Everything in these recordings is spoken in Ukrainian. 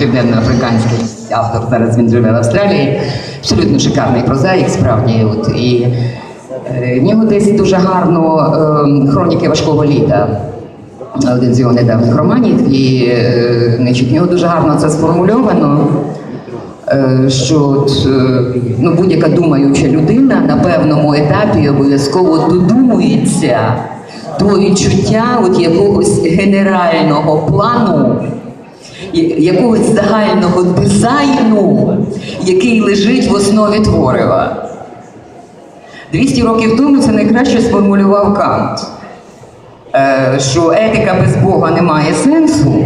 південноафриканський автор. Зараз він живе в Австралії. Абсолютно шикарний прозаїк, справді. От, і е, в нього десь дуже гарно е, хроніки важкого літа. Один з його недавніх романів, і е, значить, в нього дуже гарно це сформульовано. Е, що ну, будь-яка думаюча людина на певному етапі обов'язково додумується до відчуття от якогось генерального плану, якогось загального дизайну, який лежить в основі творива. 200 років тому це найкраще сформулював Кант, е, що етика без Бога не має сенсу.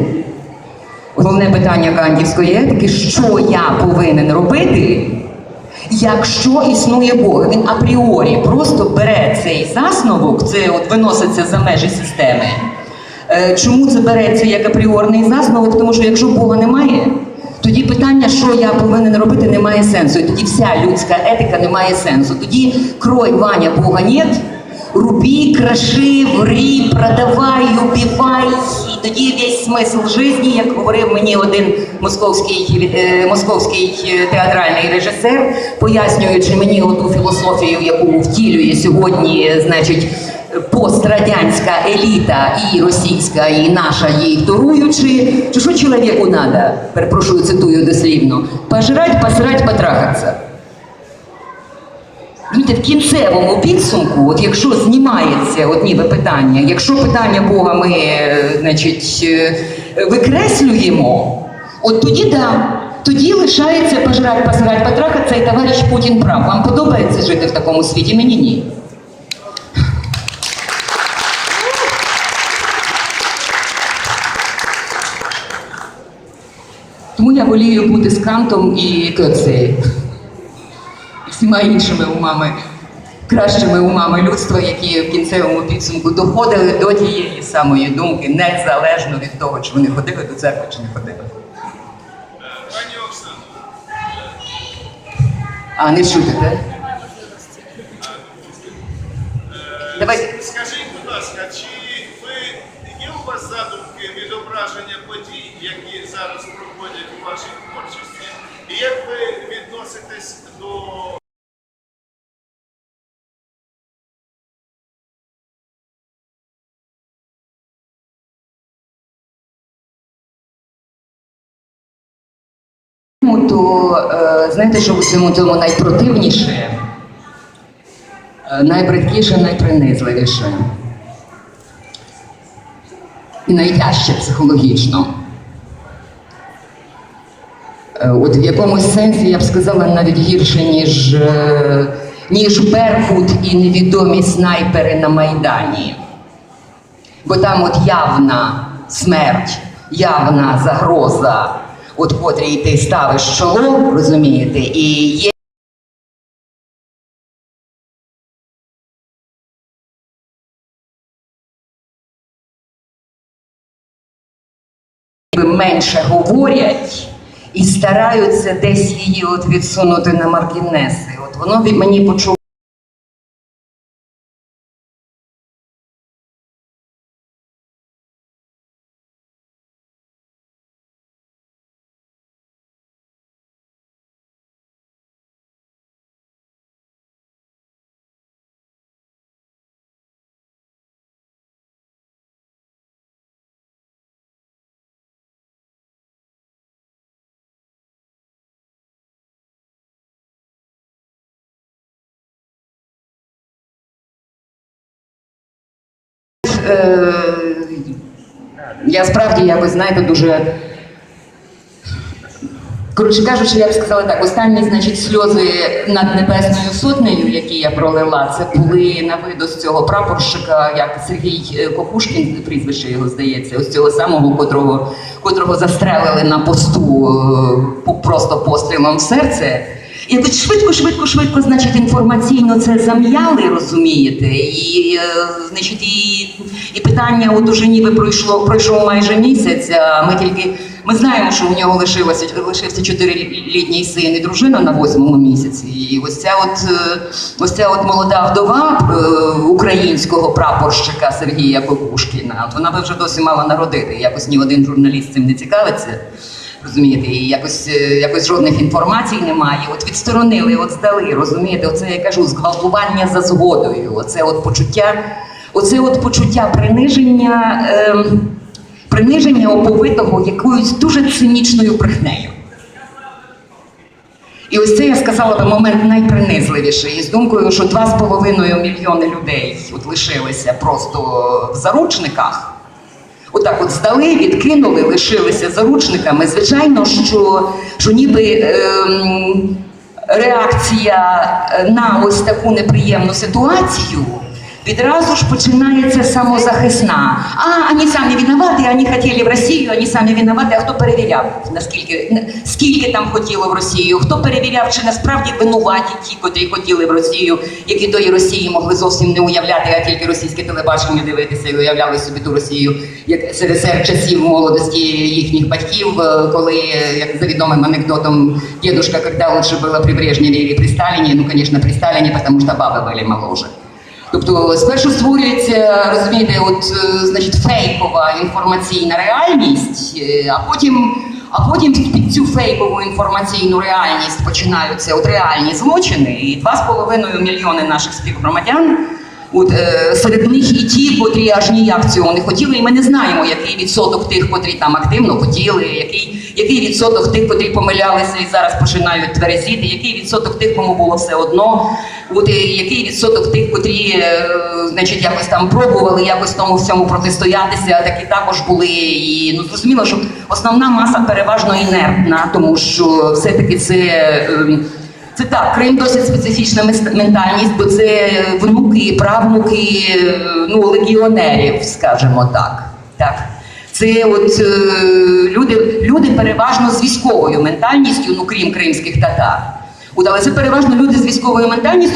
Головне питання кантівської етики, що я повинен робити, якщо існує Бог. Він апріорі просто бере цей засновок, це от виноситься за межі системи. Е, Чому це береться як апріорний засновок? Тому що якщо Бога немає, тоді питання, що я повинен робити, не має сенсу. І тоді вся людська етика не має сенсу. Тоді крой Ваня Бога нет, руби, краши, ври, продавай, убивай. І тоді весь смисл житті, як говорив мені один московський, е, московський е, театральний режисер, пояснюючи мені оту філософію, яку втілює сьогодні, значить, пострадянська еліта і російська, і наша їй торуючи, чи що чоловіку надо, перепрошую, цитую дослівно, пожрать, посрать, потрахатися. В кінцевому підсумку, от якщо знімається от ніби питання, якщо питання Бога ми е, значить, е, викреслюємо, от тоді да, тоді лишається пожрать, посрать, потрахатися, і товариш Путін прав. Вам подобається жити в такому світі? Мені ні. Тому я волію бути з Кантом і Кьоцею. Всіма іншими умами, кращими умами людства, які в кінцевому підсумку доходили до тієї самої думки, незалежно від того, чи вони ходили до церкви, чи не ходили. Пані Оксано, А не шутите? Давайте. скажіть, будь ласка, чи Тому то е, знаєте, що в цьому цьому найпротивніше, Е, найбридкіше, найпринизливіше. І найтяжче психологічно. Е, От в якомусь сенсі я б сказала навіть гірше, ніж, ніж Беркут і невідомі снайпери на Майдані. Бо там от явна смерть, явна загроза, от котрій ти ставиш чоло, розумієте, і є. менше говорять і стараються десь її от відсунути на маргінеси. От воно від мені почуло. Е, я справді якось, знаєте, дуже. Коротше кажучи, я б сказала так, останні, значить, сльози над Небесною сотнею, які я пролила, це були на виду з цього прапорщика, як Сергій е, Кокушкін, прізвище його здається, ось цього самого, котрого, котрого застрелили на посту е, просто пострілом в серце. І швидко, швидко, швидко, значить, інформаційно це зам'яли, розумієте? І, е, значить, і, і питання от уже ніби пройшло, пройшов майже місяць, а ми тільки ми знаємо, що у нього лишилося лишився чотирилітній син і дружина на восьмому місяці. І ось ця от е, ось ця от молода вдова е, українського прапорщика Сергія Кокушкіна. От вона би вже досі мала народити. Якось ні один журналіст цим не цікавиться. Розумієте, і якось, е, якось жодних інформацій немає. От відсторонили, от здали, розумієте, оце я кажу, зґвалтування за згодою. Оце от почуття, оце от почуття приниження, ем, приниження оповитого якоюсь дуже цинічною брехнею. І ось це я сказала би момент найпринизливіший І з думкою, що 2,5 мільйони людей от лишилися просто в заручниках. Отак от здали, відкинули, лишилися заручниками. Звичайно, що, що ніби ем, реакція на ось таку неприємну ситуацію відразу ж починається самозахисна. А, вони самі винуваті, вони хотіли в Росію, вони самі винуваті, а хто перевіряв, наскільки скільки там хотіло в Росію, хто перевіряв, чи насправді винуваті ті, котрі хотіли в Росію, які тої Росії могли зовсім не уявляти, а тільки російське телебачення дивитися і уявляли собі ту Росію, як СРСР часів молодості їхніх батьків, е, коли, як за відомим анекдотом, дедушка, когда лучше было при Брежневе или при Сталине, ну, конечно, при Сталине, потому что баби были моложе. Тобто спершу створюється, розумієте, от е, значить фейкова інформаційна реальність, е, а потім, а потім під цю фейкову інформаційну реальність починаються от реальні злочини, і 2,5 мільйони наших співгромадян. От е, серед них і ті, котрі аж ніяк цього не хотіли, і ми не знаємо, який відсоток тих, котрі там активно хотіли, який, який відсоток тих, котрі помилялися і зараз починають тверезіти, який відсоток тих, кому було все одно, от, який відсоток тих, котрі е, значить, якось там пробували якось тому всьому протистоятися, такі також були. І ну зрозуміло, що основна маса переважно інертна, тому що все-таки це. е, це так, Крим досить специфічна ментальність, бо це внуки, правнуки е, ну, легіонерів, скажімо так. так. Це от е, люди, люди переважно з військовою ментальністю, ну крім кримських татар. От, але це переважно люди з військовою ментальністю.